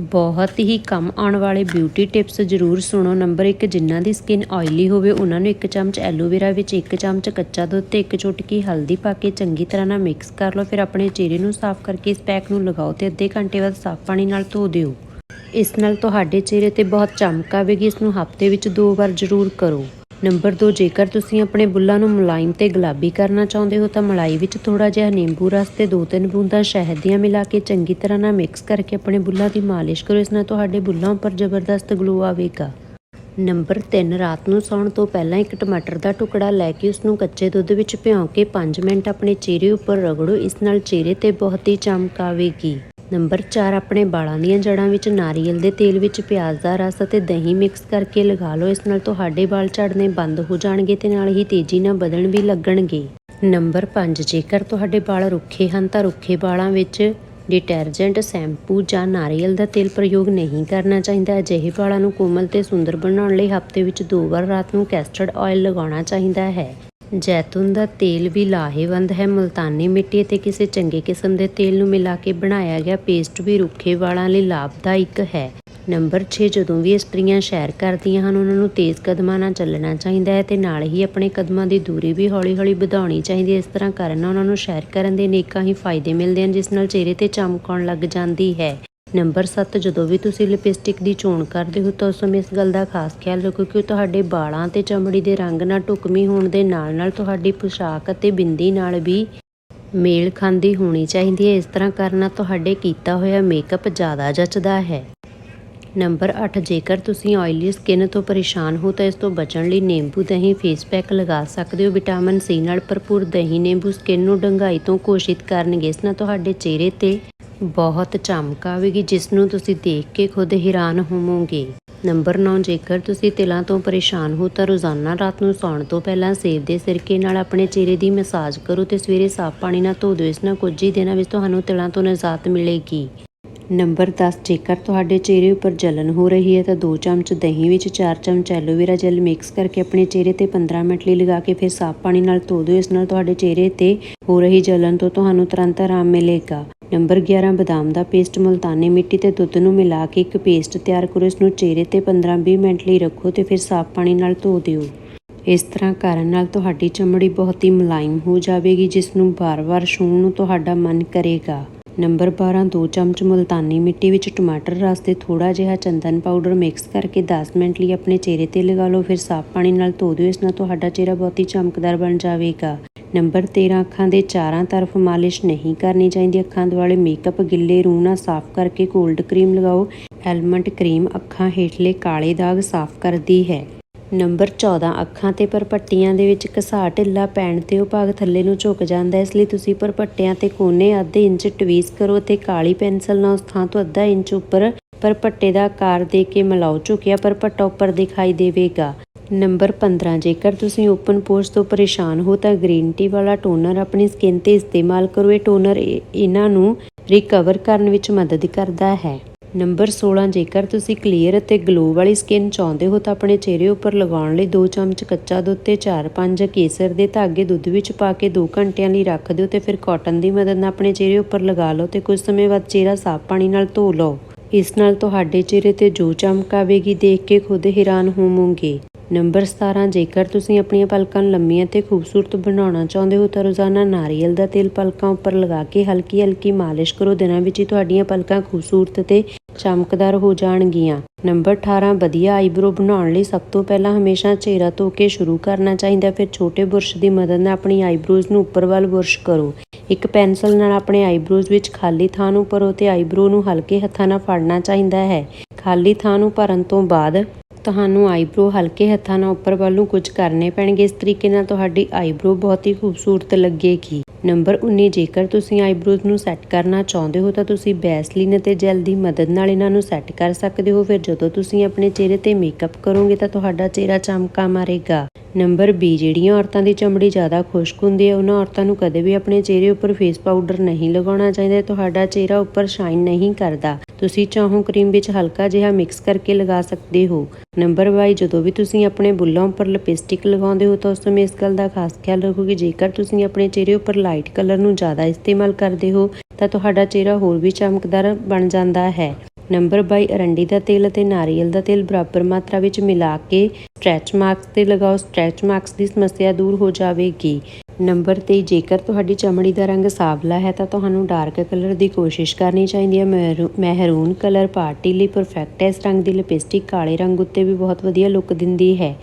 ਬਹੁਤ ਹੀ ਕੰਮ ਆਉਣ ਵਾਲੇ ਬਿਊਟੀ ਟਿਪਸ ਜ਼ਰੂਰ ਸੁਣੋ। ਨੰਬਰ 1 ਜਿਨ੍ਹਾਂ ਦੀ ਸਕਿਨ ਆਇਲੀ ਹੋਵੇ, ਉਹਨਾਂ ਨੂੰ ਇੱਕ ਚਮਚ ਐਲੋਵੇਰਾ ਵਿੱਚ, ਇੱਕ ਚਮਚ ਕੱਚਾ ਦੁੱਧ ਤੇ ਇੱਕ ਚੁਟਕੀ ਹਲਦੀ ਪਾ ਕੇ ਚੰਗੀ ਤਰ੍ਹਾਂ ਨਾਲ ਮਿਕਸ ਕਰ ਲਓ। ਫਿਰ ਆਪਣੇ ਚਿਹਰੇ ਨੂੰ ਸਾਫ਼ ਕਰਕੇ ਇਸ ਪੈਕ ਨੂੰ ਲਗਾਓ ਤੇ ਅੱਧੇ ਘੰਟੇ ਬਾਅਦ ਸਾਫ਼ ਪਾਣੀ ਨਾਲ ਧੋ ਦਿਓ। ਇਸ ਨਾਲ ਤੁਹਾਡੇ ਚਿਹਰੇ ਤੇ ਬਹੁਤ ਚਮਕ ਆਵੇਗੀ। ਇਸ ਨੂੰ ਹਫ਼ਤੇ ਵਿੱਚ ਦੋ ਵਾਰ ਜ਼ਰੂਰ ਕਰੋ। ਨੰਬਰ 2 ਜੇਕਰ ਤੁਸੀਂ ਆਪਣੇ ਬੁੱਲਾਂ ਨੂੰ ਮੁਲਾਇਮ ਤੇ ਗੁਲਾਬੀ ਕਰਨਾ ਚਾਹੁੰਦੇ ਹੋ ਤਾਂ ਮਲਾਈ ਵਿੱਚ ਥੋੜਾ ਜਿਹਾ ਨਿੰਬੂ ਰਸ ਤੇ 2-3 ਬੂੰਦਾਂ ਸ਼ਹਿਦ ਦੀਆਂ ਮਿਲਾ ਕੇ ਚੰਗੀ ਤਰ੍ਹਾਂ ਨਾਲ ਮਿਕਸ ਕਰਕੇ ਆਪਣੇ ਬੁੱਲਾਂ ਦੀ ਮਾਲਿਸ਼ ਕਰੋ। ਇਸ ਨਾਲ ਤੁਹਾਡੇ ਬੁੱਲਾਂ ਉੱਪਰ ਜ਼ਬਰਦਸਤ ਗਲੋ ਆਵੇਗਾ। ਨੰਬਰ 3 ਰਾਤ ਨੂੰ ਸੌਣ ਤੋਂ ਪਹਿਲਾਂ ਇੱਕ ਟਮਾਟਰ ਦਾ ਟੁਕੜਾ ਲੈ ਕੇ ਉਸ ਨੂੰ ਕੱਚੇ ਦੁੱਧ ਵਿੱਚ ਭਿਓ ਕੇ 5 ਮਿੰਟ ਆਪਣੇ ਚਿਹਰੇ ਉੱਪਰ ਰਗੜੋ। ਇਸ ਨਾਲ ਚਿਹਰੇ ਤੇ ਬਹੁਤ ਹੀ ਚਮਕ ਆਵੇਗੀ। ਨੰਬਰ 4 ਆਪਣੇ ਬਾਲਾਂ ਦੀਆਂ ਜੜ੍ਹਾਂ ਵਿੱਚ ਨਾਰੀਅਲ ਦੇ ਤੇਲ ਵਿੱਚ ਪਿਆਜ਼ ਦਾ ਰਸ ਅਤੇ ਦਹੀਂ ਮਿਕਸ ਕਰਕੇ ਲਗਾ ਲਓ। ਇਸ ਨਾਲ ਤੁਹਾਡੇ ਵਾਲ ਝੜਨੇ ਬੰਦ ਹੋ ਜਾਣਗੇ ਤੇ ਨਾਲ ਹੀ ਤੇਜ਼ੀ ਨਾਲ ਵਧਣ ਵੀ ਲੱਗਣਗੇ। ਨੰਬਰ 5 ਜੇਕਰ ਤੁਹਾਡੇ ਵਾਲ ਰੁੱਖੇ ਹਨ ਤਾਂ ਰੁੱਖੇ ਵਾਲਾਂ ਵਿੱਚ ਡਿਟਰਜੈਂਟ ਸ਼ੈਂਪੂ ਜਾਂ ਨਾਰੀਅਲ ਦਾ ਤੇਲ ਪ੍ਰਯੋਗ ਨਹੀਂ ਕਰਨਾ ਚਾਹੀਦਾ। ਅਜਿਹੇ ਵਾਲਾਂ ਨੂੰ ਕੋਮਲ ਤੇ ਸੁੰਦਰ ਬਣਾਉਣ ਲਈ ਹਫ਼ਤੇ ਵਿੱਚ ਦੋ ਵਾਰ ਰਾਤ ਨੂੰ ਕੈਸਟਰਡ ਆਇਲ ਲਗਾਉਣਾ ਚਾਹੀਦਾ ਹੈ। ਜੈਤੂਨ ਦਾ ਤੇਲ ਵੀ ਲਾਹੇਵੰਦ ਹੈ। ਮੁਲਤਾਨੀ ਮਿੱਟੀ ਅਤੇ ਕਿਸੇ ਚੰਗੇ ਕਿਸਮ ਦੇ ਤੇਲ ਨੂੰ ਮਿਲਾ ਕੇ ਬਣਾਇਆ ਗਿਆ ਪੇਸਟ ਵੀ ਰੁੱਖੇ ਵਾਲਾਂ ਲਈ ਲਾਭਦਾਇਕ ਹੈ। ਨੰਬਰ 6 ਜਦੋਂ ਵੀ ਇਸਤਰੀਆਂ ਸੈਰ ਕਰਦੀਆਂ ਹਨ, ਉਹਨਾਂ ਨੂੰ ਤੇਜ਼ ਕਦਮਾਂ ਨਾਲ ਚੱਲਣਾ ਚਾਹੀਦਾ ਹੈ ਤੇ ਨਾਲ ਹੀ ਆਪਣੇ ਕਦਮਾਂ ਦੀ ਦੂਰੀ ਵੀ ਹੌਲੀ-ਹੌਲੀ ਵਧਾਉਣੀ ਚਾਹੀਦੀ ਹੈ। ਇਸ ਤਰ੍ਹਾਂ ਕਰਨ ਨਾਲ ਉਹਨਾਂ ਨੂੰ ਸੈਰ ਕਰਨ ਦੇ ਅਨੇਕਾਂ ਹੀ ਫਾਇਦੇ ਮਿਲਦੇ ਹਨ, ਜਿਸ ਨਾਲ ਚਿਹਰੇ ਤੇ ਚਮਕ ਆਉਣ ਲੱਗ ਜਾਂਦੀ ਹੈ। ਨੰਬਰ 7 ਜਦੋਂ ਵੀ ਤੁਸੀਂ ਲਿਪਸਟਿਕ ਦੀ ਚੋਣ ਕਰਦੇ ਹੋ ਤਾਂ ਉਸ ਸਮੇਂ ਇਸ ਗੱਲ ਦਾ ਖਾਸ ਖਿਆਲ ਰੱਖੋ ਕਿ ਉਹ ਤੁਹਾਡੇ ਵਾਲਾਂ ਤੇ ਚਮੜੀ ਦੇ ਰੰਗ ਨਾਲ ਢੁਕਵੀਂ ਹੋਣ ਦੇ ਨਾਲ-ਨਾਲ ਤੁਹਾਡੀ ਪੁਸ਼ਾਕ ਅਤੇ ਬਿੰਦੀ ਨਾਲ ਵੀ ਮੇਲ ਖਾਂਦੀ ਹੋਣੀ ਚਾਹੀਦੀ ਹੈ। ਇਸ ਤਰ੍ਹਾਂ ਕਰਨ ਤੁਹਾਡੇ ਕੀਤਾ ਹੋਇਆ ਮੇਕਅਪ ਜ਼ਿਆਦਾ ਜੱਚਦਾ ਹੈ। ਨੰਬਰ 8 ਜੇਕਰ ਤੁਸੀਂ ਆਇਲੀ ਸਕਿਨ ਤੋਂ ਪਰੇਸ਼ਾਨ ਹੋ ਤਾਂ ਇਸ ਤੋਂ ਬਚਣ ਲਈ ਨਿੰਬੂ, ਦਹੀਂ ਫੇਸ ਪੈਕ ਲਗਾ ਸਕਦੇ ਹੋ। ਵਿਟਾਮਿਨ ਸੀ ਨਾਲ ਭਰਪੂਰ ਦਹੀਂ ਨਿੰਬੂ ਸਕਿਨ ਨੂੰ ਡੰਗਾਈ ਤੋਂ ਕੋਸ਼ਿਤ ਕਰਨਗੇ। ਇਸ ਨਾਲ ਤੁਹਾਡੇ ਚਿਹਰੇ ਤੇ ਬਹੁਤ ਚਮਕ ਆਵੇਗੀ ਜਿਸ ਨੂੰ ਤੁਸੀਂ ਦੇਖ ਕੇ ਖੁਦ ਹੈਰਾਨ ਹੋਵੋਗੇ। ਨੰਬਰ 9 ਜੇਕਰ ਤੁਸੀਂ ਤਿਲਾਂ ਤੋਂ ਪਰੇਸ਼ਾਨ ਹੋ, ਤਾਂ ਰੋਜ਼ਾਨਾ ਰਾਤ ਨੂੰ ਸੌਣ ਤੋਂ ਪਹਿਲਾਂ ਸੇਬ ਦੇ ਸਿਰਕੇ ਨਾਲ ਆਪਣੇ ਚਿਹਰੇ ਦੀ ਮਸਾਜ ਕਰੋ ਤੇ ਸਵੇਰੇ ਸਾਫ਼ ਪਾਣੀ ਨਾਲ ਧੋ ਦਿਓ। ਇਸ ਨਾਲ ਕੁਝ ਹੀ ਦਿਨਾਂ ਵਿੱਚ ਤੁਹਾਨੂੰ ਤਿਲਾਂ ਤੋਂ ਨਿਜਾਤ ਮਿਲੇਗੀ। ਨੰਬਰ 10 ਜੇਕਰ ਤੁਹਾਡੇ ਚਿਹਰੇ ਉੱਪਰ ਜਲਨ ਹੋ ਰਹੀ ਹੈ, ਤਾਂ 2 ਚਮਚ ਦਹੀਂ ਵਿੱਚ 4 ਚਮਚ ਐਲੋਵੇਰਾ ਜੈਲ ਮਿਕਸ ਕਰਕੇ ਆਪਣੇ ਚਿਹਰੇ ਤੇ 15 ਮਿੰਟ ਲਈ ਲਗਾ ਕੇ ਫਿਰ ਸਾਫ਼ ਪਾਣੀ ਨਾਲ ਧੋ ਦਿਓ। ਇਸ ਨਾਲ ਤੁਹਾਡੇ ਚਿਹਰੇ ਤੇ ਹੋ ਰਹੀ ਜਲਨ ਤੋਂ ਤੁਹਾਨੂੰ ਤੁਰੰਤ ਆਰਾਮ ਮਿਲੇਗਾ। ਨੰਬਰ 11 ਬਦਾਮ ਦਾ ਪੇਸਟ ਮੁਲਤਾਨੀ ਮਿੱਟੀ ਤੇ ਦੁੱਧ ਨੂੰ ਮਿਲਾ ਕੇ ਇੱਕ ਪੇਸਟ ਤਿਆਰ ਕਰੋ, ਇਸ ਨੂੰ ਚਿਹਰੇ ਤੇ 15-20 ਮਿੰਟ ਲਈ ਰੱਖੋ ਤੇ ਫਿਰ ਸਾਫ਼ ਪਾਣੀ ਨਾਲ ਧੋ ਦਿਓ। ਇਸ ਤਰ੍ਹਾਂ ਕਰਨ ਨਾਲ ਤੁਹਾਡੀ ਚਮੜੀ ਬਹੁਤ ਹੀ ਮੁਲਾਇਮ ਹੋ ਜਾਵੇਗੀ, ਜਿਸ ਨੂੰ ਵਾਰ-ਵਾਰ ਛੂਹਣ ਨੂੰ ਤੁਹਾਡਾ ਮਨ ਕਰੇਗਾ। ਨੰਬਰ 12 2 ਚਮਚ ਮੁਲਤਾਨੀ ਮਿੱਟੀ ਵਿੱਚ ਟਮਾਟਰ ਰਸ ਤੇ ਥੋੜਾ ਜਿਹਾ ਚੰਦਨ ਪਾਊਡਰ ਮਿਕਸ ਕਰਕੇ 10 ਮਿੰਟ ਲਈ ਆਪਣੇ ਚਿਹਰੇ ਤੇ ਲਗਾ ਲਓ, ਫਿਰ ਸਾਫ਼ ਪਾਣੀ ਨਾਲ ਧੋ ਦਿਓ, ਇਸ ਨਾਲ ਤੁਹਾਡਾ ਚਿਹਰਾ ਬਹੁਤ ਹੀ ਚਮਕਦਾਰ ਬਣ ਜਾਵੇਗਾ। ਨੰਬਰ 13 ਅੱਖਾਂ ਦੇ ਚਾਰਾਂ ਤਰਫ ਮਾਲਿਸ਼ ਨਹੀਂ ਕਰਨੀ ਚਾਹੀਦੀ। ਅੱਖਾਂ ਦੁਆਲੇ ਮੇਕਅਪ ਗਿੱਲੇ ਰੂਹ ਨਾਲ ਸਾਫ਼ ਕਰਕੇ ਕੋਲਡ ਕਰੀਮ ਲਗਾਓ। ਐਲਮੰਡ ਕਰੀਮ ਅੱਖਾਂ ਹੇਠਲੇ ਕਾਲੇ ਦਾਗ ਸਾਫ਼ ਕਰਦੀ ਹੈ। ਨੰਬਰ 14 ਅੱਖਾਂ ਤੇ ਪਰਪੱਟੀਆਂ ਦੇ ਵਿੱਚ ਘਸਾ ਢਿੱਲਾ ਪੈਣ ਤੇ ਉਹ ਭਾਗ ਥੱਲੇ ਨੂੰ ਝੁਕ ਜਾਂਦਾ ਇਸ ਲਈ ਤੁਸੀਂ ਪਰਪੱਟਿਆਂ ਤੇ ਕੋਨੇ ਅੱਧੇ ਇੰਚ ਟਵੀਸ ਕਰੋ ਤੇ ਕਾਲੀ ਪੈਨਸਲ ਨਾਲ ਉਸ ਥਾਂ ਤੋਂ ਅੱਧਾ ਇੰਚ ਉੱਪਰ ਪਰਪੱਟੇ ਦਾ ਆਕਾਰ ਦੇ ਕੇ ਮਿਲਾਓ। ਝੁਕਿਆ ਪਰਪੱਟਾ ਉੱਪਰ ਦਿਖਾਈ ਦੇਵੇਗਾ। ਨੰਬਰ 15 ਜੇਕਰ ਤੁਸੀਂ ਓਪਨ ਪੋਰਸ ਤੋਂ ਪਰੇਸ਼ਾਨ ਹੋ ਤਾਂ ਗ੍ਰੀਨ ਟੀ ਵਾਲਾ ਟੋਨਰ ਆਪਣੀ ਸਕਿਨ ਤੇ ਇਸਤੇਮਾਲ ਕਰੋ। ਇਹ ਟੋਨਰ ਇਹਨਾਂ ਨੂੰ ਰਿਕਵਰ ਕਰਨ ਵਿੱਚ ਮਦਦ ਕਰਦਾ ਹੈ। ਨੰਬਰ 16 ਜੇਕਰ ਤੁਸੀਂ ਕਲੀਅਰ ਅਤੇ ਗਲੋ ਵਾਲੀ ਸਕਿਨ ਚਾਹੁੰਦੇ ਹੋ ਤਾਂ ਆਪਣੇ ਚਿਹਰੇ ਉੱਪਰ ਲਗਾਉਣ ਲਈ 2 ਚਮਚ ਕੱਚਾ ਦੁੱਧ ਤੇ 4-5 ਕੇਸਰ ਦੇ ਧਾਗੇ ਦੁੱਧ ਵਿੱਚ ਪਾ ਕੇ 2 ਘੰਟਿਆਂ ਲਈ ਰੱਖ ਦਿਓ ਤੇ ਫਿਰ ਕਾਟਨ ਦੀ ਮਦਦ ਨਾਲ ਆਪਣੇ ਚਿਹਰੇ ਉੱਪਰ ਲਗਾ ਲਓ ਤੇ ਕੁਝ ਸਮੇਂ ਬਾਅਦ ਚਿਹਰਾ ਸਾਫ਼ ਪਾਣੀ ਨਾਲ ਧੋ ਲਓ। ਇਸ ਨਾਲ ਤੁਹਾਡੇ ਚਿਹਰੇ ਤੇ ਜੋ ਚਮਕ ਆਵੇਗੀ ਦੇਖ ਕੇ ਖੁਦ ਹੈਰਾਨ ਹੋਵੋਗੇ। ਨੰਬਰ 17 ਜੇਕਰ ਤੁਸੀਂ ਆਪਣੀਆਂ ਪਲਕਾਂ ਨੂੰ ਲੰਮੀਆਂ ਤੇ ਖੂਬਸੂਰਤ ਬਣਾਉਣਾ ਚਾਹੁੰਦੇ ਹੋ, ਤਾਂ ਰੋਜ਼ਾਨਾ ਨਾਰੀਅਲ ਦਾ ਤੇਲ ਪਲਕਾਂ ਉੱਪਰ ਲਗਾ ਕੇ ਹਲਕੀ ਹਲਕੀ ਮਾਲਿਸ਼ ਕਰੋ। ਦਿਨਾਂ ਵਿੱਚ ਹੀ ਤੁਹਾਡੀਆਂ ਪਲਕਾਂ ਖੂਬਸੂਰਤ ਤੇ ਚਮਕਦਾਰ ਹੋ ਜਾਣਗੀਆਂ। ਨੰਬਰ 18 ਵਧੀਆ ਆਈਬ੍ਰੋ ਬਣਾਉਣ ਲਈ ਸਭ ਤੋਂ ਪਹਿਲਾਂ ਹਮੇਸ਼ਾ ਚਿਹਰਾ ਧੋ ਕੇ ਸ਼ੁਰੂ ਕਰਨਾ ਚਾਹੀਦਾ। ਫਿਰ ਛੋਟੇ ਬੁਰਸ਼ ਦੀ ਮਦਦ ਨਾਲ ਆਪਣੀ ਆਈਬ੍ਰੋਜ਼ ਨੂੰ ਉੱਪਰ ਵੱਲ ਬੁਰਸ਼ ਕਰੋ। ਇੱਕ ਪੈਨਸਲ ਨਾਲ ਆਪਣੇ ਆਈਬ੍ਰੋਜ਼ ਵਿੱਚ ਖਾਲੀ ਥਾਂ ਨੂੰ ਭਰੋ ਤੇ ਆਈਬ੍ਰੋ ਨੂੰ ਹਲਕੇ ਹੱਥਾਂ ਨਾਲ ਫੜਨਾ ਚਾਹੀਦਾ ਹੈ। ਖਾਲੀ ਥਾਂ ਨੂੰ ਭਰਨ ਤੋਂ ਬਾਅਦ ਤੁਹਾਨੂੰ ਆਈਬ੍ਰੋ ਹਲਕੇ ਹੱਥਾਂ ਨਾਲ ਉੱਪਰ ਵੱਲ ਨੂੰ ਕੁਝ ਕਰਨੇ ਪੈਣਗੇ। ਇਸ ਤਰੀਕੇ ਨਾਲ ਤੁਹਾਡੀ ਆਈਬ੍ਰੋ ਬਹੁਤ ਹੀ ਖੂਬਸੂਰਤ ਲੱਗੇਗੀ। ਨੰਬਰ 19 ਜੇਕਰ ਤੁਸੀਂ ਆਈਬ੍ਰੋਜ਼ ਨੂੰ ਸੈੱਟ ਕਰਨਾ ਚਾਹੁੰਦੇ ਹੋ ਤਾਂ ਤੁਸੀਂ ਬੈਸਲੀਨ ਅਤੇ ਜੈਲ ਦੀ ਮਦਦ ਨਾਲ ਇਹਨਾਂ ਨੂੰ ਸੈੱਟ ਕਰ ਸਕਦੇ ਹੋ। ਫਿਰ ਜਦੋਂ ਤੁਸੀਂ ਆਪਣੇ ਚਿਹਰੇ ਤੇ ਮੇਕਅਪ ਕਰੋਗੇ ਤਾਂ ਤੁਹਾਡਾ ਚਿਹਰਾ ਚਮਕਾ ਮਾਰੇਗਾ। ਨੰਬਰ 20 ਜਿਹੜੀਆਂ ਔਰਤਾਂ ਦੀ ਚਮੜੀ ਜ਼ਿਆਦਾ ਖੁਸ਼ਕ ਹੁੰਦੀ ਹੈ, ਉਹਨਾਂ ਔਰਤਾਂ ਨੂੰ ਕਦੇ ਵੀ ਆਪਣੇ ਚਿਹਰੇ ਉੱਪਰ ਫੇਸ ਪਾਊਡਰ ਨਹੀਂ ਲਗਾਉਣਾ ਚਾਹੀਦਾ। ਤੁਹਾਡਾ ਚਿਹਰਾ ਉੱਪਰ ਸ਼ਾਈਨ ਨਹੀਂ ਕਰਦਾ। ਤੁਸੀਂ ਚਾਹੋ ਕਰੀਮ ਵਿੱਚ ਹਲਕਾ ਜਿਹਾ ਮਿਕਸ ਕਰਕੇ ਲਗਾ ਸਕਦੇ ਹੋ। ਨੰਬਰ 22 ਜਦੋਂ ਵੀ ਤੁਸੀਂ ਆਪਣੇ ਬੁੱਲਾਂ ਉੱਪਰ ਲਿਪਸਟਿਕ ਲਗਾਉਂਦੇ ਹੋ ਤਾਂ ਉਸ ਸਮੇਂ ਇਸ ਗੱਲ ਦਾ ਖਾਸ ਖਿਆਲ ਰੱਖੋ ਕਿ ਜੇਕਰ ਤੁਸੀਂ ਆਪਣੇ ਚਿਹਰੇ ਉੱਪਰ ਲਾਈਟ ਕਲਰ ਨੂੰ ਜ਼ਿਆਦਾ ਇਸਤੇਮਾਲ ਕਰਦੇ ਹੋ, ਤਾਂ ਤੁਹਾਡਾ ਚਿਹਰਾ ਹੋਰ ਵੀ ਚਮਕਦਾਰ ਬਣ ਜਾਂਦਾ ਹੈ। ਨੰਬਰ 22 ਅਰੰਡੀ ਦਾ ਤੇਲ ਅਤੇ ਨਾਰੀਅਲ ਦਾ ਤੇਲ ਬਰਾਬਰ ਮਾਤਰਾ ਵਿੱਚ ਮਿਲਾ ਕੇ ਸਟ੍ਰੈਚ ਮਾਰਕਸ ਤੇ ਲਗਾਓ। ਸਟ੍ਰੈਚ ਮਾਰਕਸ ਦੀ ਸਮੱਸਿਆ ਦੂਰ ਹੋ ਜਾਵੇਗੀ। ਨੰਬਰ 23 ਜੇਕਰ ਤੁਹਾਡੀ ਚਮੜੀ ਦਾ ਰੰਗ ਸਾਵਲਾ ਹੈ ਤਾਂ ਤੁਹਾਨੂੰ ਡਾਰਕ ਕਲਰ ਦੀ ਕੋਸ਼ਿਸ਼ ਕਰਨੀ ਚਾਹੀਦੀ ਹੈ। ਮਹਿਰੂ- ਮਹਿਰੂਨ ਕਲਰ ਪਾਰਟੀ ਲਈ ਪਰਫੈਕਟ ਹੈ। ਇਸ ਰੰਗ ਦੀ ਲਿਪਸਟਿਕ ਕਾਲੇ ਰੰਗ ਉੱਤੇ ਵੀ ਬਹੁਤ ਵਧੀਆ ਲੁੱਕ ਦਿੰਦੀ ਹੈ।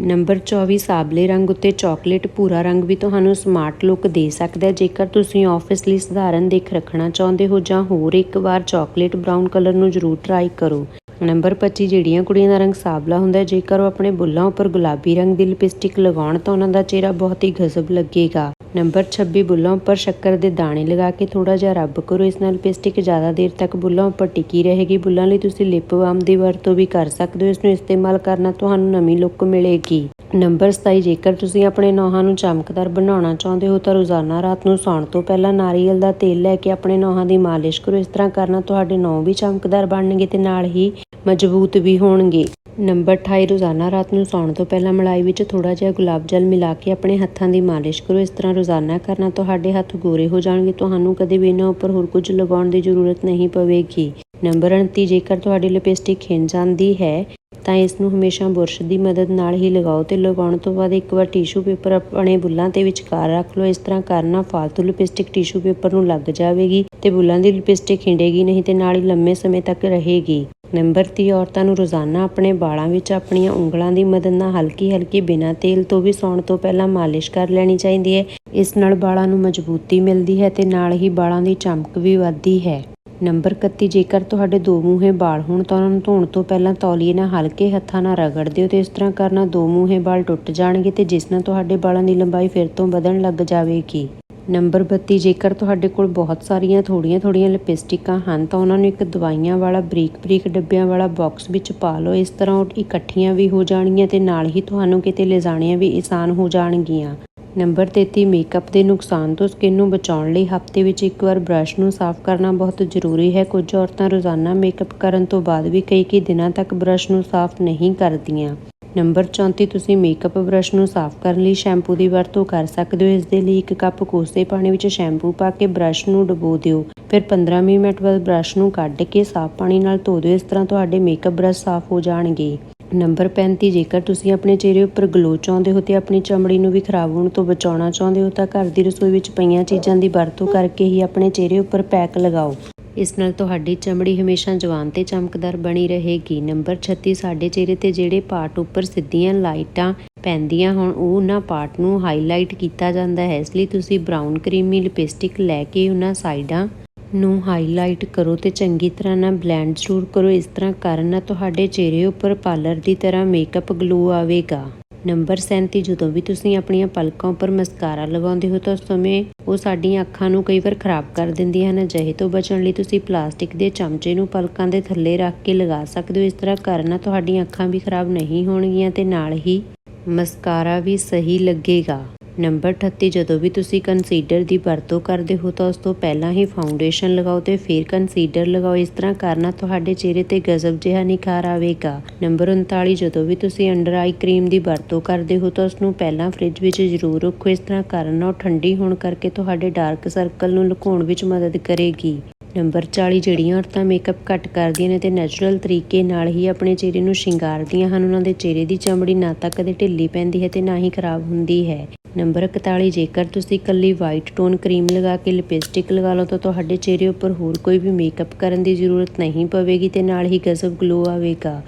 ਨੰਬਰ 24 ਸਾਬਲੇ ਰੰਗ ਉੱਤੇ ਚਾਕਲੇਟ ਭੂਰਾ ਰੰਗ ਵੀ ਤੁਹਾਨੂੰ ਸਮਾਰਟ ਲੁੱਕ ਦੇ ਸਕਦਾ ਹੈ। ਜੇਕਰ ਤੁਸੀਂ ਆਫਿਸ ਲਈ ਸਧਾਰਨ ਦਿੱਖ ਰੱਖਣਾ ਚਾਹੁੰਦੇ ਹੋ ਜਾਂ ਹੋਰ ਇੱਕ ਵਾਰ ਚਾਕਲੇਟ ਬ੍ਰਾਊਨ ਕਲਰ ਨੂੰ ਜ਼ਰੂਰ ਟਰਾਈ ਕਰੋ। ਨੰਬਰ 25 ਜਿਹੜੀਆਂ ਕੁੜੀਆਂ ਦਾ ਰੰਗ ਸਾਬਲਾ ਹੁੰਦਾ, ਜੇਕਰ ਉਹ ਆਪਣੇ ਬੁੱਲਾਂ ਉੱਪਰ ਗੁਲਾਬੀ ਰੰਗ ਦੀ ਲਿਪਸਟਿਕ ਲਗਾਉਣ, ਤਾਂ ਉਹਨਾਂ ਦਾ ਚਿਹਰਾ ਬਹੁਤ ਹੀ ਗਜ਼ਬ ਲੱਗੇਗਾ। ਨੰਬਰ 26 ਬੁੱਲਾਂ ਉੱਪਰ ਸ਼ੱਕਰ ਦੇ ਦਾਣੇ ਲਗਾ ਕੇ ਥੋੜਾ ਜਿਹਾ ਰੱਬ ਕਰੋ, ਇਸ ਨਾਲ ਲਿਪਸਟਿਕ ਜ਼ਿਆਦਾ ਦੇਰ ਤੱਕ ਬੁੱਲਾਂ ਉੱਪਰ ਟਿਕੀ ਰਹੇਗੀ। ਬੁੱਲਾਂ ਲਈ ਤੁਸੀਂ ਲਿਪ ਬਾਮ ਦੀ ਵਰਤੋਂ ਵੀ ਕਰ ਸਕਦੇ ਹੋ, ਇਸ ਨੂੰ ਇਸਤੇਮਾਲ ਕਰਨਾ ਤੁਹਾਨੂੰ ਨਵੀਂ ਲੁੱਕ ਮਿਲੇਗੀ। ਨੰਬਰ 27 ਜੇਕਰ ਤੁਸੀਂ ਆਪਣੇ ਨੌਹਾਂ ਨੂੰ ਚਮਕਦਾਰ ਬਣਾਉਣਾ ਚਾਹੁੰਦੇ ਹੋ, ਤਾਂ ਰੋਜ਼ਾਨਾ ਰਾਤ ਨੂੰ ਸੌਣ ਤੋਂ ਪਹਿਲਾਂ ਨਾਰੀਅਲ ਦਾ ਤੇਲ ਲੈ ਕੇ ਆਪਣੇ ਨੌਹਾਂ ਦੀ ਮਾਲਿਸ਼ ਕਰੋ। ਇਸ ਤਰ੍ਹਾਂ ਕਰਨਾ ਤੁਹਾਡੇ ਨੌਂ ਵੀ ਚਮਕਦਾਰ ਬਣਨਗੇ ਤੇ ਨਾਲ ਹੀ ਮਜ਼ਬੂਤ ਵੀ ਹੋਣਗੇ। ਨੰਬਰ 28 ਰੋਜ਼ਾਨਾ ਰਾਤ ਨੂੰ ਸੌਣ ਤੋਂ ਪਹਿਲਾਂ ਮਲਾਈ ਵਿੱਚ ਥੋੜਾ ਜਿਹਾ ਗੁਲਾਬ ਜਲ ਮਿਲਾ ਕੇ ਆਪਣੇ ਹੱਥਾਂ ਦੀ ਮਾਲਿਸ਼ ਕਰੋ। ਇਸ ਤਰ੍ਹਾਂ ਰੋਜ਼ਾਨਾ ਕਰਨਾ ਤੁਹਾਡੇ ਹੱਥ ਗੋਰੇ ਹੋ ਜਾਣਗੇ। ਤੁਹਾਨੂੰ ਕਦੇ ਵੀ ਇਹਨਾਂ ਉੱਪਰ ਹੋਰ ਕੁਝ ਲਗਾਉਣ ਦੀ ਜ਼ਰੂਰਤ ਨਹੀਂ ਪਵੇਗੀ। ਨੰਬਰ 29 ਜੇਕਰ ਤੁਹਾਡੀ ਲਿਪਸਟਿਕ ਖਿੰਡ ਜਾਂਦੀ ਹੈ, ਤਾਂ ਇਸ ਨੂੰ ਹਮੇਸ਼ਾ ਬੁਰਸ਼ ਦੀ ਮਦਦ ਨਾਲ ਹੀ ਲਗਾਓ ਤੇ ਲਗਾਉਣ ਤੋਂ ਬਾਅਦ ਇੱਕ ਵਾਰ ਟਿਸ਼ੂ ਪੇਪਰ ਆਪਣੇ ਬੁੱਲਾਂ ਤੇ ਵਿਚਕਾਰ ਰੱਖ ਲਓ। ਇਸ ਤਰ੍ਹਾਂ ਕਰਨ ਨਾਲ ਫਾਲਤੂ ਲਿਪਸਟਿਕ ਟਿਸ਼ੂ ਪੇਪਰ ਨੂੰ ਲੱਗ ਜਾਵੇਗੀ ਤੇ ਬੁੱਲਾਂ ਦੀ ਲਿਪਸਟਿਕ ਖਿੰਡੇਗੀ, ਨਹੀਂ ਤੇ ਨਾਲ ਹੀ ਲੰਮੇ ਸਮੇਂ ਤੱਕ ਰਹੇਗੀ। ਨੰਬਰ 30 ਔਰਤਾਂ ਨੂੰ ਰੋਜ਼ਾਨਾ ਆਪਣੇ ਵਾਲਾਂ ਵਿੱਚ ਆਪਣੀਆਂ ਉਂਗਲਾਂ ਦੀ ਮਦਦ ਨਾਲ ਹਲਕੀ ਹਲਕੀ ਬਿਨਾਂ ਤੇਲ ਤੋਂ ਵੀ ਸੌਣ ਤੋਂ ਪਹਿਲਾਂ ਮਾਲਿਸ਼ ਕਰ ਲੈਣੀ ਚਾਹੀਦੀ ਹੈ। ਇਸ ਨਾਲ ਵਾਲਾਂ ਨੂੰ ਮਜ਼ਬੂਤੀ ਮਿਲਦੀ ਹੈ ਤੇ ਨਾਲ ਹੀ ਵਾਲਾਂ ਦੀ ਚਮਕ ਵੀ ਵੱਧਦੀ ਹੈ। ਨੰਬਰ 31 ਜੇਕਰ ਤੁਹਾਡੇ ਦੋ ਮੂੰਹੇ ਵਾਲ ਹੋਣ ਤਾਂ ਉਹਨਾਂ ਨੂੰ ਧੋਣ ਤੋਂ ਪਹਿਲਾਂ ਤੌਲੀਏ ਨਾਲ ਹਲਕੇ ਹੱਥਾਂ ਨਾਲ ਰਗੜ ਦਿਓ ਤੇ ਇਸ ਤਰ੍ਹਾਂ ਕਰਨਾ ਦੋ ਮੂੰਹੇ ਵਾਲ ਟੁੱਟ ਜਾਣਗੇ ਤੇ ਜਿਸ ਨਾਲ ਤੁਹਾਡੇ ਵਾਲਾਂ ਦੀ ਲੰਬਾਈ ਫਿਰ ਤੋਂ ਵਧਣ ਲੱਗ ਜਾਵੇਗੀ। ਨੰਬਰ 32 ਜੇਕਰ ਤੁਹਾਡੇ ਕੋਲ ਬਹੁਤ ਸਾਰੀਆਂ ਥੋੜੀਆਂ ਥੋੜੀਆਂ ਲਿਪਸਟਿਕਾਂ ਹਨ, ਤਾਂ ਉਹਨਾਂ ਨੂੰ ਇੱਕ ਦਵਾਈਆਂ ਵਾਲਾ, ਬਰੀਕ ਬਰੀਕ ਡੱਬਿਆਂ ਵਾਲਾ ਬਾਕਸ ਵਿੱਚ ਪਾ ਲਓ। ਇਸ ਤਰ੍ਹਾਂ ਉਹ ਇਕੱਠੀਆਂ ਵੀ ਹੋ ਜਾਣਗੀਆਂ ਤੇ ਨਾਲ ਹੀ ਤੁਹਾਨੂੰ ਕਿਤੇ ਲਿਜਾਣੀਆਂ ਵੀ ਆਸਾਨ ਹੋ ਜਾਣਗੀਆਂ। ਨੰਬਰ 33 ਮੇਕਅਪ ਦੇ ਨੁਕਸਾਨ ਤੋਂ ਸਕਿਨ ਨੂੰ ਬਚਾਉਣ ਲਈ ਹਫ਼ਤੇ ਵਿੱਚ ਇੱਕ ਵਾਰ ਬ੍ਰਸ਼ ਨੂੰ ਸਾਫ਼ ਕਰਨਾ ਬਹੁਤ ਜ਼ਰੂਰੀ ਹੈ। ਕੁਝ ਔਰਤਾਂ ਰੋਜ਼ਾਨਾ ਮੇਕਅਪ ਕਰਨ ਤੋਂ ਬਾਅਦ ਵੀ ਕਈ ਕਈ ਦਿਨਾਂ ਤੱਕ ਬ੍ਰਸ਼ ਨੂੰ ਸਾਫ਼ ਨਹੀਂ ਕਰਦੀਆਂ। ਨੰਬਰ 34 ਤੁਸੀਂ ਮੇਕਅਪ ਬ੍ਰਸ਼ ਨੂੰ ਸਾਫ਼ ਕਰਨ ਲਈ ਸ਼ੈਂਪੂ ਦੀ ਵਰਤੋਂ ਕਰ ਸਕਦੇ ਹੋ। ਇਸ ਦੇ ਲਈ ਇੱਕ ਕੱਪ ਕੋਸੇ ਪਾਣੀ ਵਿੱਚ ਸ਼ੈਂਪੂ ਪਾ ਕੇ ਬ੍ਰਸ਼ ਨੂੰ ਡੁਬੋ ਦਿਓ। ਫਿਰ 15-20 ਮਿੰਟ ਬਾਅਦ ਬ੍ਰਸ਼ ਨੂੰ ਕੱਢ ਕੇ ਸਾਫ਼ ਪਾਣੀ ਨਾਲ ਧੋ ਦਿਓ। ਇਸ ਤਰ੍ਹਾਂ ਤੁਹਾਡੇ ਮੇਕਅਪ ਬ੍ਰਸ਼ ਸਾਫ਼ ਹੋ ਜਾਣਗੇ। ਨੰਬਰ 35 ਜੇਕਰ ਤੁਸੀਂ ਆਪਣੇ ਚਿਹਰੇ ਉੱਪਰ ਗਲੋ ਚਾਹੁੰਦੇ ਹੋ ਤੇ ਆਪਣੀ ਚਮੜੀ ਨੂੰ ਵੀ ਖਰਾਬ ਹੋਣ ਤੋਂ ਬਚਾਉਣਾ ਚਾਹੁੰਦੇ ਹੋ ਤਾਂ ਘਰ ਦੀ ਰਸੋਈ ਵਿੱਚ ਪਈਆਂ ਚੀਜ਼ਾਂ ਦੀ ਵਰਤੋਂ ਕਰਕੇ ਹੀ ਆਪਣੇ ਚਿਹਰੇ ਉੱਪਰ ਪੈਕ ਲਗਾਓ। ਇਸ ਨਾਲ ਤੁਹਾਡੀ ਚਮੜੀ ਹਮੇਸ਼ਾ ਜਵਾਨ ਤੇ ਚਮਕਦਾਰ ਬਣੀ ਰਹੇਗੀ। ਨੰਬਰ 36 ਸਾਡੇ ਚਿਹਰੇ ਤੇ ਜਿਹੜੇ ਪਾਰਟ ਉੱਪਰ ਸਿੱਧੀਆਂ ਲਾਈਟਾਂ ਪੈਂਦੀਆਂ ਹੋਣ, ਉਹ ਉਹਨਾਂ ਪਾਰਟ ਨੂੰ ਹਾਈਲਾਈਟ ਕੀਤਾ ਜਾਂਦਾ ਹੈ। ਇਸ ਲਈ ਤੁਸੀਂ ਬਰਾਊਨ ਕਰੀਮੀ ਲਿਪਸਟਿਕ ਲੈ ਕੇ ਉਹਨਾਂ ਸਾਈਡਾਂ ਨੂੰ ਹਾਈਲਾਈਟ ਕਰੋ ਤੇ ਚੰਗੀ ਤਰ੍ਹਾਂ ਨਾਲ ਬਲੈਂਡ ਜ਼ਰੂਰ ਕਰੋ। ਇਸ ਤਰ੍ਹਾਂ ਕਰਨ ਨਾਲ ਤੁਹਾਡੇ ਚਿਹਰੇ ਉੱਪਰ ਪਾਰਲਰ ਦੀ ਤਰ੍ਹਾਂ ਮੇਕਅਪ ਗਲੋ ਆਵੇਗਾ। ਨੰਬਰ 37 ਜਦੋਂ ਵੀ ਤੁਸੀਂ ਆਪਣੀਆਂ ਪਲਕਾਂ ਉੱਪਰ ਮਸਕਾਰਾ ਲਗਾਉਂਦੇ ਹੋ ਤਾਂ ਉਸ ਸਮੇਂ ਉਹ ਸਾਡੀਆਂ ਅੱਖਾਂ ਨੂੰ ਕਈ ਵਾਰ ਖਰਾਬ ਕਰ ਦਿੰਦੀਆਂ ਹਨ। ਅਜਿਹੇ ਤੋਂ ਬਚਣ ਲਈ ਤੁਸੀਂ ਪਲਾਸਟਿਕ ਦੇ ਚਮਚੇ ਨੂੰ ਪਲਕਾਂ ਦੇ ਥੱਲੇ ਰੱਖ ਕੇ ਲਗਾ ਸਕਦੇ ਹੋ। ਇਸ ਤਰ੍ਹਾਂ ਕਰਨ ਨਾਲ ਤੁਹਾਡੀਆਂ ਅੱਖਾਂ ਵੀ ਖਰਾਬ ਨਹੀਂ ਹੋਣਗੀਆਂ ਤੇ ਨਾਲ ਹੀ ਮਸਕਾਰਾ ਵੀ ਸਹੀ ਲੱਗੇਗਾ। ਨੰਬਰ 38 ਜਦੋਂ ਵੀ ਤੁਸੀਂ ਕੰਸੀਡਰ ਦੀ ਵਰਤੋਂ ਕਰਦੇ ਹੋ ਤਾਂ ਉਸ ਤੋਂ ਪਹਿਲਾਂ ਹੀ ਫਾਊਂਡੇਸ਼ਨ ਲਗਾਓ ਤੇ ਫਿਰ ਕੰਸੀਡਰ ਲਗਾਓ। ਇਸ ਤਰ੍ਹਾਂ ਕਰਨਾ ਤੁਹਾਡੇ ਚਿਹਰੇ ਤੇ ਗਜ਼ਬ ਜਿਹਾ ਨਿਖਾਰ ਆਵੇਗਾ। ਨੰਬਰ 39 ਜਦੋਂ ਵੀ ਤੁਸੀਂ ਅੰਡਰ ਆਈ ਕਰੀਮ ਦੀ ਵਰਤੋਂ ਕਰਦੇ ਹੋ ਤਾਂ ਉਸ ਨੂੰ ਪਹਿਲਾਂ ਫ੍ਰਿਜ ਵਿੱਚ ਜ਼ਰੂਰ ਰੱਖੋ। ਇਸ ਤਰ੍ਹਾਂ ਕਰਨ ਨਾਲ ਉਹ ਠੰਡੀ ਹੋਣ ਕਰਕੇ ਤੁਹਾਡੇ ਡਾਰਕ ਸਰਕਲ ਨੂੰ ਲੁਕਾਉਣ ਵਿੱਚ ਮਦਦ ਕਰੇਗੀ। ਨੰਬਰ 40 ਜਿਹੜੀਆਂ ਔਰਤਾਂ ਮੇਕਅਪ ਘੱਟ ਕਰਦੀਆਂ ਨੇ ਤੇ ਨੈਚੁਰਲ ਤਰੀਕੇ ਨਾਲ ਹੀ ਆਪਣੇ ਚਿਹਰੇ ਨੂੰ ਸ਼ਿੰਗਾਰਦੀਆਂ ਹਨ, ਉਹਨਾਂ ਦੇ ਚਿਹਰੇ ਦੀ ਚਮੜੀ ਨਾ ਤਾਂ ਕਦੇ ਢਿੱਲੀ ਪੈਂਦੀ ਹੈ ਤੇ ਨਾ ਹੀ ਖਰਾਬ ਹੁੰਦੀ ਹੈ। ਨੰਬਰ 41 ਜੇਕਰ ਤੁਸੀਂ ਇਕੱਲੀ ਵਾਈਟ ਟੋਨ ਕਰੀਮ ਲਗਾ ਕੇ ਲਿਪਸਟਿਕ ਲਗਾ ਲਓ, ਤਾਂ ਤੁਹਾਡੇ ਚਿਹਰੇ ਉੱਪਰ ਹੋਰ ਕੋਈ ਵੀ ਮੇਕਅਪ ਕਰਨ ਦੀ ਜ਼ਰੂਰਤ ਨਹੀਂ ਪਵੇਗੀ ਤੇ ਨਾਲ ਹੀ ਗਜ਼ਬ ਗਲੋ ਆਵੇਗਾ।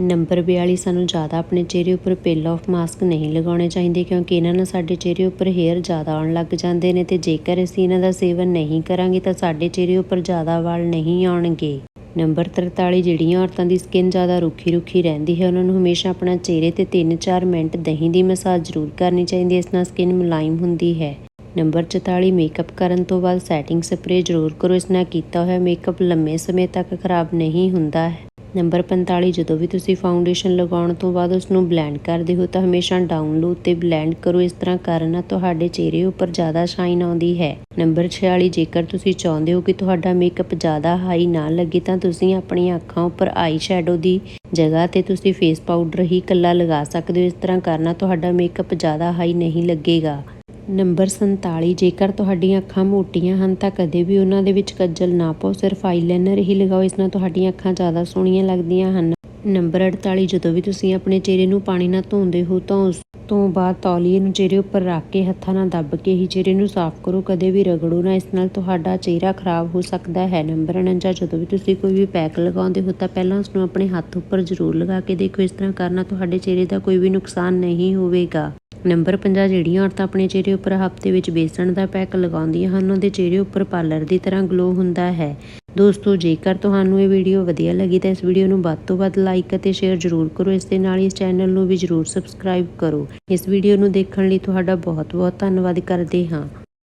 ਨੰਬਰ 42 ਸਾਨੂੰ ਜ਼ਿਆਦਾ ਆਪਣੇ ਚਿਹਰੇ ਉੱਪਰ ਪੇਲ ਆਫ ਮਾਸਕ ਨਹੀਂ ਲਗਾਉਣੇ ਚਾਹੀਦੇ ਕਿਉਂਕਿ ਇਹਨਾਂ ਨਾਲ ਸਾਡੇ ਚਿਹਰੇ ਉੱਪਰ ਹੇਅਰ ਜ਼ਿਆਦਾ ਆਉਣ ਲੱਗ ਜਾਂਦੇ ਨੇ ਤੇ ਜੇਕਰ ਅਸੀਂ ਇਹਨਾਂ ਦਾ ਸੇਵਨ ਨਹੀਂ ਕਰਾਂਗੇ ਤਾਂ ਸਾਡੇ ਚਿਹਰੇ ਉੱਪਰ ਜ਼ਿਆਦਾ ਵਾਲ ਨਹੀਂ ਆਉਣਗੇ। ਨੰਬਰ 43 ਜਿਹੜੀਆਂ ਔਰਤਾਂ ਦੀ ਸਕਿਨ ਜ਼ਿਆਦਾ ਰੁੱਖੀ ਰੁੱਖੀ ਰਹਿੰਦੀ ਹੈ, ਉਹਨਾਂ ਨੂੰ ਹਮੇਸ਼ਾ ਆਪਣਾ ਚਿਹਰੇ ਤੇ 3-4 ਮਿੰਟ ਦਹੀਂ ਦੀ ਮਸਾਜ ਜ਼ਰੂਰ ਕਰਨੀ ਚਾਹੀਦੀ ਹੈ, ਇਸ ਨਾਲ ਸਕਿਨ ਮੁਲਾਇਮ ਹੁੰਦੀ ਹੈ। ਨੰਬਰ 44 ਮੇਕਅਪ ਕਰਨ ਤੋਂ ਬਾਅਦ ਸੈਟਿੰਗ ਸਪਰੇਅ ਜ਼ਰੂਰ ਕਰੋ, ਇਸ ਨਾਲ ਕੀਤਾ ਹੋਇਆ ਮੇਕਅਪ ਲੰਮੇ ਸਮੇਂ ਤੱਕ ਖਰਾਬ ਨਹੀਂ ਹੁੰਦਾ। ਹੈ ਨੰਬਰ 45 ਜਦੋਂ ਵੀ ਤੁਸੀਂ ਫਾਊਂਡੇਸ਼ਨ ਲਗਾਉਣ ਤੋਂ ਬਾਅਦ ਉਸ ਨੂੰ ਬਲੈਂਡ ਕਰਦੇ ਹੋ ਤਾਂ ਹਮੇਸ਼ਾ ਡਾਊਨ ਲੋ ਤੇ ਬਲੈਂਡ ਕਰੋ। ਇਸ ਤਰ੍ਹਾਂ ਕਰਨ ਨਾਲ ਤੁਹਾਡੇ ਚਿਹਰੇ ਉੱਪਰ ਜ਼ਿਆਦਾ ਸ਼ਾਈਨ ਆਉਂਦੀ ਹੈ। ਨੰਬਰ 46 ਜੇਕਰ ਤੁਸੀਂ ਚਾਹੁੰਦੇ ਹੋ ਕਿ ਤੁਹਾਡਾ ਮੇਕਅਪ ਜ਼ਿਆਦਾ ਹਾਈ ਨਾ ਲੱਗੇ ਤਾਂ ਤੁਸੀਂ ਆਪਣੀਆਂ ਅੱਖਾਂ ਉੱਪਰ ਆਈ ਸ਼ੈਡੋ ਦੀ ਜਗ੍ਹਾ ਤੇ ਤੁਸੀਂ ਫੇਸ ਪਾਊਡਰ ਹੀ ਇਕੱਲਾ ਲਗਾ ਸਕਦੇ ਹੋ। ਇਸ ਤਰ੍ਹਾਂ ਕਰਨਾ ਤੁਹਾਡਾ ਮੇਕਅਪ ਜ਼ਿਆਦਾ ਹਾਈ ਨਹੀਂ ਲੱਗੇਗਾ। ਨੰਬਰ 47 ਜੇਕਰ ਤੁਹਾਡੀਆਂ ਅੱਖਾਂ ਮੋਟੀਆਂ ਹਨ ਤਾਂ ਕਦੇ ਵੀ ਉਹਨਾਂ ਦੇ ਵਿੱਚ ਕੱਜਲ ਨਾ ਪਾਓ। ਸਿਰਫ ਆਈਲਾਈਨਰ ਹੀ ਲਗਾਓ, ਇਸ ਨਾਲ ਤੁਹਾਡੀਆਂ ਅੱਖਾਂ ਜ਼ਿਆਦਾ ਸੋਹਣੀਆਂ ਲੱਗਦੀਆਂ ਹਨ। ਨੰਬਰ 48 ਜਦੋਂ ਵੀ ਤੁਸੀਂ ਆਪਣੇ ਚਿਹਰੇ ਨੂੰ ਪਾਣੀ ਨਾਲ ਧੋਂਦੇ ਹੋ ਤਾਂ ਉਸ ਤੋਂ ਬਾਅਦ ਤੌਲੀਏ ਨੂੰ ਚਿਹਰੇ ਉੱਪਰ ਰੱਖ ਕੇ ਹੱਥਾਂ ਨਾਲ ਦੱਬ ਕੇ ਹੀ ਚਿਹਰੇ ਨੂੰ ਸਾਫ਼ ਕਰੋ। ਕਦੇ ਵੀ ਰਗੜੋ ਨਾ, ਇਸ ਨਾਲ ਤੁਹਾਡਾ ਚਿਹਰਾ ਖਰਾਬ ਹੋ ਸਕਦਾ ਹੈ। ਨੰਬਰ 49 ਜਦੋਂ ਵੀ ਤੁਸੀਂ ਕੋਈ ਵੀ ਪੈਕ ਲਗਾਉਂਦੇ ਹੋ ਤਾਂ ਪਹਿਲਾਂ ਉਸ ਨੂੰ ਆਪਣੇ ਹੱਥ ਉੱਪਰ ਜ਼ਰੂਰ ਲਗਾ ਕੇ ਦੇਖੋ। ਇਸ ਤਰ੍ਹਾਂ ਕਰਨਾ ਤੁਹਾਡੇ ਚਿਹਰੇ ਦਾ ਕੋਈ ਵੀ ਨੁਕਸਾਨ ਨਹੀਂ ਹੋਵੇਗਾ। ਨੰਬਰ 50 ਜਿਹੜੀਆਂ ਔਰਤਾਂ ਆਪਣੇ ਚਿਹਰੇ ਉੱਪਰ ਹਫ਼ਤੇ ਵਿੱਚ ਬੇਸਣ ਦਾ ਪੈਕ ਲਗਾਉਂਦੀਆਂ ਹਨ ਉਹਨਾਂ ਦੇ ਚਿਹਰੇ ਉੱਪਰ ਪਾਰਲਰ ਦੀ ਤਰ੍ਹਾਂ ਗਲੋ ਹੁੰਦਾ ਹੈ। ਦੋਸਤੋ, ਜੇਕਰ ਤੁਹਾਨੂੰ ਇਹ ਵੀਡੀਓ ਵਧੀਆ ਲੱਗੀ ਤਾਂ ਇਸ ਵੀਡੀਓ ਨੂੰ ਵੱਧ ਤੋਂ ਵੱਧ ਲਾਈਕ ਅਤੇ ਸ਼ੇਅਰ ਜ਼ਰੂਰ ਕਰੋ। ਇਸ ਦੇ ਨਾਲ ਹੀ ਇਸ ਚੈਨਲ ਨੂੰ ਵੀ ਜ਼ਰੂਰ ਸਬਸਕ੍ਰਾਈਬ ਕਰੋ। ਇਸ ਵੀਡੀਓ ਨੂੰ ਦੇਖਣ ਲਈ ਤੁਹਾਡਾ ਬਹੁਤ ਬਹੁਤ ਧੰਨਵਾਦ ਕਰਦੇ ਹਾਂ।